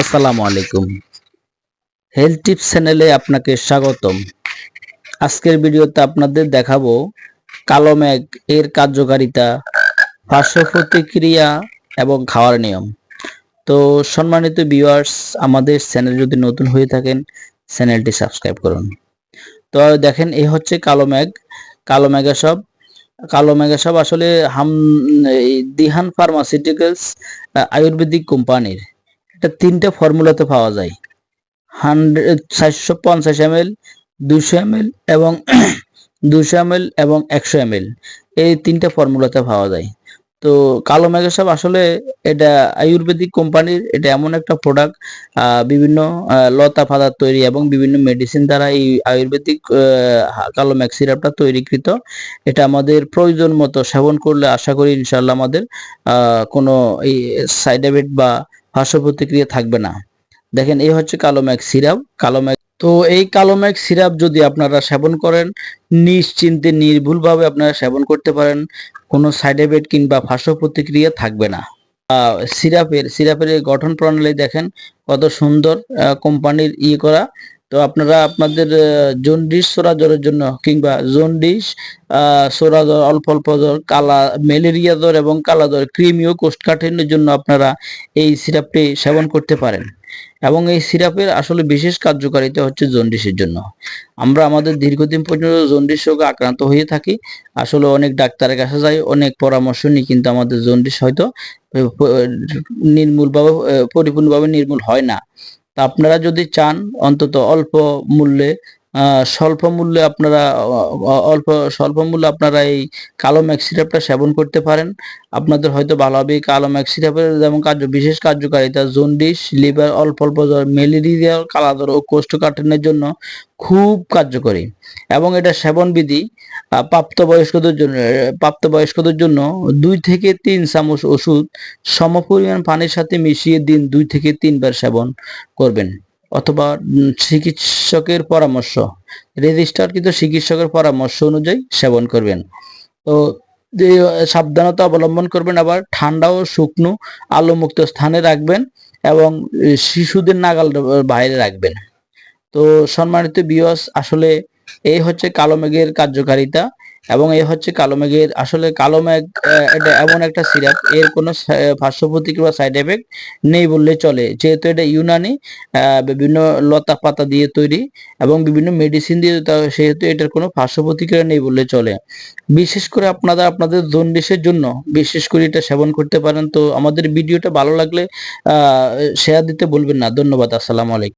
আসসালামু আলাইকুম। Health tips চ্যানেলে আপনাকে স্বাগতম। আজকের ভিডিওতে আপনাদের দেখাবো কালো মেঘ এর কার্যকারিতা, পার্শ্ব প্রতিক্রিয়া এবং খাওয়ার নিয়ম। তো সম্মানিত ভিউয়ার্স আমাদের চ্যানেল যদি নতুন হয়ে থাকেন চ্যানেলটি সাবস্ক্রাইব করুন। তো দেখেন এই হচ্ছে কালো মেঘ কালো মেঘা সব, কালো মেঘা সব আসলে হাম দিহান ফার্মাসিউটিক্যালস আয়ুর্বেদিক কোম্পানির। এটা তিনটে ফর্মুলাতে পাওয়া যায়। হান্ড্রেড চারশো পঞ্চাশ এম এল দুশো এম এল এবং দুশো এম এল এবং একশো এম এল এই তিনটে ফর্মুলাতে পাওয়া যায়। তো কালো মেঘা সাপ আসলে এটা আয়ুর্বেদিক কোম্পানির এটা এমন একটা প্রোডাক্ট বিভিন্ন লতা পাতার তৈরি এবং বিভিন্ন মেডিসিন দ্বারা এই আয়ুর্বেদিক কালো ম্যাগ সিরাপটা তৈরিকৃত। এটা আমাদের প্রয়োজন মতো সেবন করলে আশা করি ইনশাল্লাহ আমাদের কোনো এই সাইড এফেক্ট বা পার্শ্ব প্রতিক্রিয়া থাকবে না। দেখেন, এই হচ্ছে কালো ম্যাগ সিরাপ। কালো ম্যাগ তো এই কালো ম্যাগ সিরাপ যদি আপনারা সেবন করেন, নিশ্চিন্তে, নির্ভুলভাবে আপনারা সেবন করতে পারেন, কোনো সাইড এফেক্ট কিংবা পার্শ্ব প্রতিক্রিয়া থাকবে না। সিরাপের সিরাপের গঠন প্রণালী দেখেন, কত সুন্দর কোম্পানির ইয়ে করা। তো আপনারা আপনাদের জন্ডিস সোরা জ্বরের জন্য কিংবা জন্ডিস আহ, সোরা জ্বর অল্প অল্প জ্বর কালা ম্যালেরিয়া জ্বর এবং কালা জ্বর ক্রিমি ও কোষ্ঠকাঠিন্যের জন্য আপনারা এই সিরাপটি সেবন করতে পারেন। এবং এই সিরাপের আসলে বিশেষ কার্যকারিতা হচ্ছে জন্ডিসের জন্য। আমরা আমাদের দীর্ঘদিন পর্যন্ত জন্ডিস রোগে আক্রান্ত হয়ে থাকি। আসলে অনেক ডাক্তারের কাছে যাই অনেক পরামর্শ নিই কিন্তু আমাদের জন্ডিস হয়তো নির্মূলভাবে পরিপূর্ণভাবে নির্মূল হয় না। তা আপনারা যদি চান অন্তত অল্প মূল্যে স্বল্প মূল্যে আপনারা অল্প, স্বল্প মূল্যে আপনারা এই কালো ম্যাক্স সেবন করতে পারেন। আপনাদের হয়তো ভালো হবে এই কালো ম্যাক্স সিরাপের যেমন কার্য, বিশেষ কার্যকারিতা, জন্ডিস, লিভার, অল্প অল্প জ্বর, ম্যালেরিয়া কালাজ্বর ও কোষ্ঠকাঠিন্যের জন্য খুব কার্যকরী। এবং এটা সেবন বিধি প্রাপ্তবয়স্কদের জন্য প্রাপ্তবয়স্কদের জন্য দুই থেকে তিন চামচ ওষুধ সমপরিমাণ পানির সাথে মিশিয়ে দিন দুই থেকে তিনবার সেবন করবেন। অথবা চিকিৎসকের পরামর্শ। রেজিস্টারকৃত চিকিৎসকের পরামর্শ অনুযায়ী সেবন করবেন। তো, যে, সাবধানতা অবলম্বন করবেন, আবার ঠান্ডা ও শুকনো আলোমুক্ত স্থানে রাখবেন এবং শিশুদের নাগাল বাইরে রাখবেন। তো, সম্মানিত বিয়স আসলে এই হচ্ছে কালো মেঘের কার্যকারিতা। এবং এই হচ্ছে কালো মেঘের, আসলে কালো মেঘ এটা এমন একটা সিরাপ, এর কোনো পার্শ্ব প্রতিক্রিয়া সাইড এফেক্ট নেই বললে চলে। যেহেতু এটা ইউনানি বিভিন্ন লতা পাতা দিয়ে তৈরি এবং বিভিন্ন মেডিসিন দিয়ে সেহেতু এটার কোনো পার্শ্ব প্রতিক্রিয়া নেই বললে চলে। বিশেষ করে আপনারা, আপনাদের জন্ডিসের জন্য বিশেষ করে এটা সেবন করতে পারেন। তো আমাদের ভিডিওটা ভালো লাগলে শেয়ার দিতে বলবেন না। ধন্যবাদ। আসসালামু আলাইকুম।